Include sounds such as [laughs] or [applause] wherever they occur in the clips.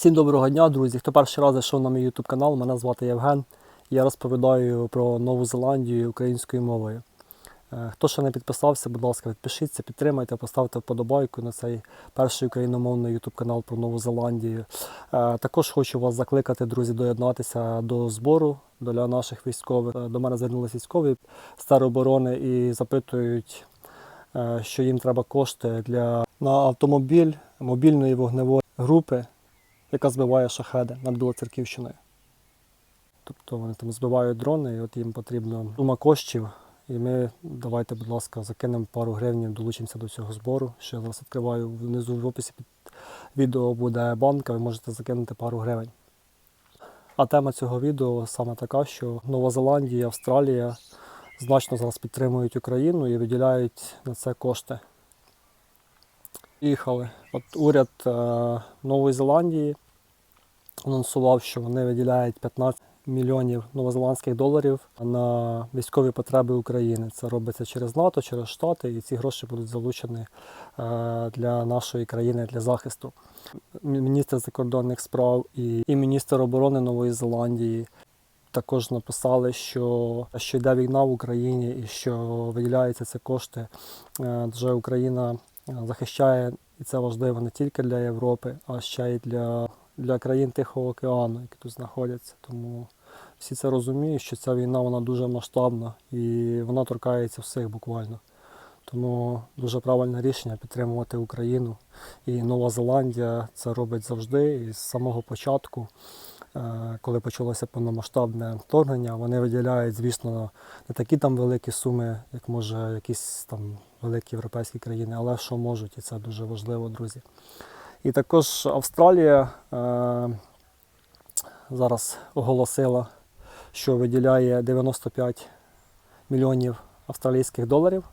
Всім доброго дня, друзі. Хто перший раз зайшов на мій YouTube канал, мене звати Євген. Я розповідаю про Нову Зеландію українською мовою. Е, Хто ще не підписався, будь ласка, підпишіться, підтримайте, поставте вподобайку на цей перший україномовний YouTube канал про Нову Зеландію. Е, Також хочу вас закликати, друзі, доєднатися до збору для наших військових. Е, До мене звернулися військові з тероборони і запитують, що їм треба кошти для на автомобіль мобільної вогневої групи яка збиває шахеди над Білоцерківщиною. Тобто вони там збивають дрони, і от їм потрібна сума коштів. І ми давайте, будь ласка, закинемо пару гривень, долучимося до цього збору. Ще я зараз відкриваю внизу в описі під відео буде банка, ви можете закинути пару гривень. А тема цього відео саме така, що Нова Зеландія, Австралія значно зараз підтримують Україну і виділяють на це кошти. Їхали. От уряд е, Нової Зеландії анонсував, що вони виділяють 15 мільйонів новозеландських доларів на військові потреби України. Це робиться через НАТО, через Штати, і ці гроші будуть залучені е, для нашої країни для захисту. Міністр закордонних справ і, і міністр оборони Нової Зеландії також написали, що, що йде війна в Україні і що виділяються ці кошти. Е, Адже Україна захищає, і це важливо не тільки для Європи, а ще й для, для країн Тихого океану, які тут знаходяться. Тому всі це розуміють, що ця війна вона дуже масштабна і вона торкається всіх буквально. Тому дуже правильне рішення підтримувати Україну. І Нова Зеландія це робить завжди і з самого початку. Е, Коли почалося повномасштабне вторгнення, вони виділяють, звісно, не такі там великі суми, як може якісь там великі європейські країни, але що можуть, і це дуже важливо, друзі. І також Австралія е, зараз оголосила, що виділяє 95 мільйонів австралійських доларів.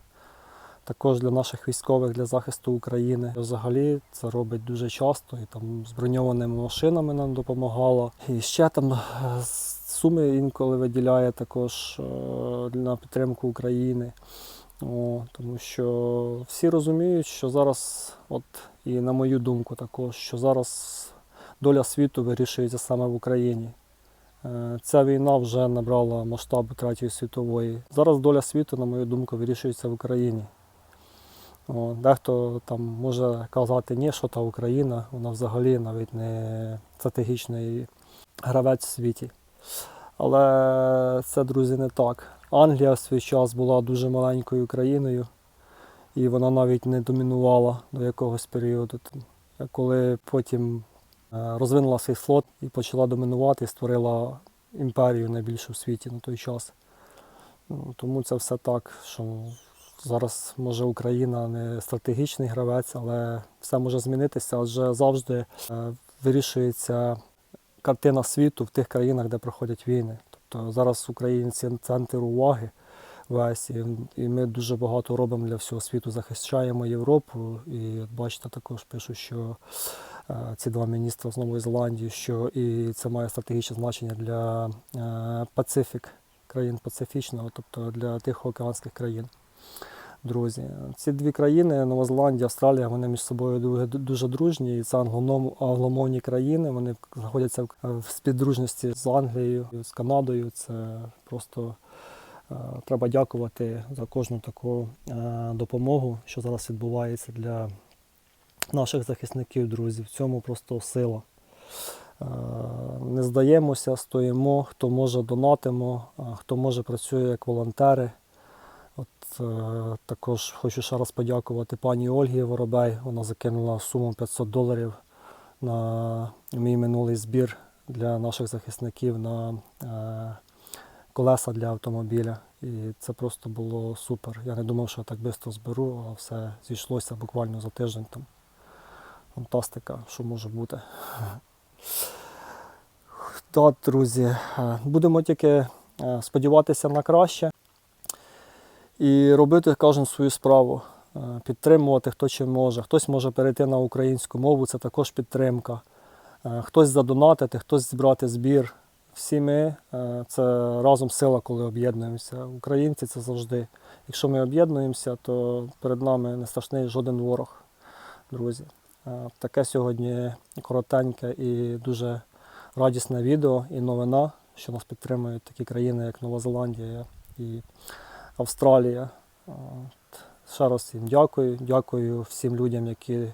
Також для наших військових для захисту України. Взагалі це робить дуже часто і там з броньованими машинами нам допомагало. І ще там е, суми інколи виділяє також е, на підтримку України. О, тому що всі розуміють, що зараз, от і на мою думку, також, що зараз доля світу вирішується саме в Україні. Е, Ця війна вже набрала масштабу Третьої світової. Зараз доля світу, на мою думку, вирішується в Україні. Дехто там може казати, ні, що та Україна, вона взагалі навіть не стратегічний гравець в світі. Але це, друзі, не так. Англія в свій час була дуже маленькою країною, і вона навіть не домінувала до якогось періоду. Коли потім е, розвинула свій флот і почала домінувати, і створила імперію найбільшу в світі на той час. Тому це все так, що зараз може Україна не стратегічний гравець, але все може змінитися, адже завжди е, вирішується картина світу в тих країнах, де проходять війни. Тобто зараз українці центр уваги весь, і, ми дуже багато робимо для всього світу, захищаємо Європу. І бачите, також пишуть, що е, ці два міністри з Нової Зеландії, що і це має стратегічне значення для е, Пацифік, країн Пацифічного, тобто для тихоокеанських країн. Друзі, ці дві країни, Нова Зеландія, Австралія, вони між собою дуже- дружні. І це англомовні країни. Вони знаходяться в- в співдружності з Англією, з Канадою. Це просто е, треба дякувати за кожну таку е, допомогу, що зараз відбувається для наших захисників, друзі. В цьому просто сила. Е, Не здаємося, стоїмо, хто може донатимо, хто може працює як волонтери. От е, також хочу ще раз подякувати пані Ольгі Воробей. Вона закинула суму 500 доларів на мій минулий збір для наших захисників на е, колеса для автомобіля. І це просто було супер. Я не думав, що я так швидко зберу, а все зійшлося буквально за тиждень. Там. Фантастика, що може бути. [laughs] Так, друзі, е, будемо тільки е, сподіватися на краще і робити кожен свою справу, Е, підтримувати хто чим може. Хтось може перейти на українську мову, це також підтримка. Е, Хтось задонатити, хтось збирати збір. Всі ми е, це разом сила, коли об'єднуємося. Українці це завжди. Якщо ми об'єднуємося, то перед нами не страшний жоден ворог, друзі. Таке сьогодні коротеньке і дуже радісне відео і новина, що нас підтримують такі країни, як Нова Зеландія і Австралія. Ще раз їм дякую. Дякую всім людям, які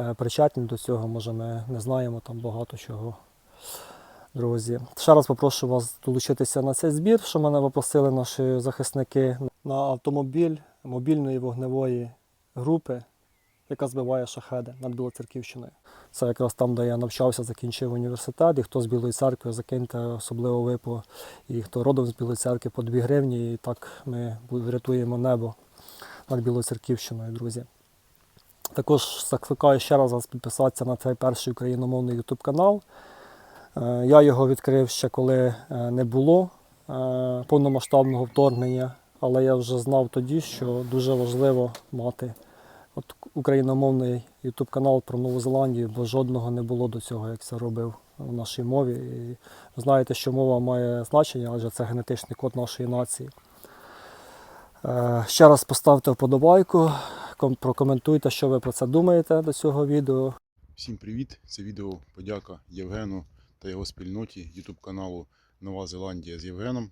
е, причетні до цього. Може, ми не знаємо там багато чого. Друзі, ще раз попрошу вас долучитися на цей збір, що мене попросили наші захисники на автомобіль мобільної вогневої групи, яка збиває шахеди над Білоцерківщиною. Це якраз там, де я навчався, закінчив університет, і хто з Білої церкви закиньте особливо випо, і хто родом з Білої церкви по 2 гривні, і так ми врятуємо небо над Білоцерківщиною, друзі. Також закликаю ще раз вас підписатися на цей перший україномовний YouTube канал. Е, Я його відкрив ще коли е, не було е, повномасштабного вторгнення, але я вже знав тоді, що дуже важливо мати от україномовний YouTube канал про Нову Зеландію, бо жодного не було до цього, як це робив в нашій мові. І знаєте, що мова має значення, адже це генетичний код нашої нації. Е, Ще раз поставте вподобайку, ком- прокоментуйте, що ви про це думаєте до цього відео. Всім привіт! Це відео подяка Євгену та його спільноті YouTube каналу Нова Зеландія з Євгеном,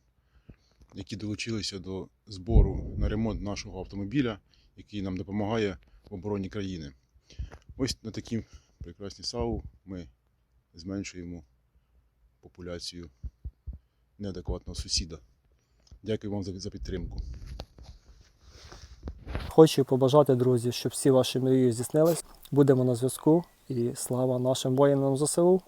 які долучилися до збору на ремонт нашого автомобіля, який нам допомагає в обороні країни. Ось на такій прекрасній САУ ми зменшуємо популяцію неадекватного сусіда. Дякую вам за підтримку. Хочу побажати, друзі, щоб всі ваші мрії здійснились. Будемо на зв'язку і слава нашим воїнам ЗСУ.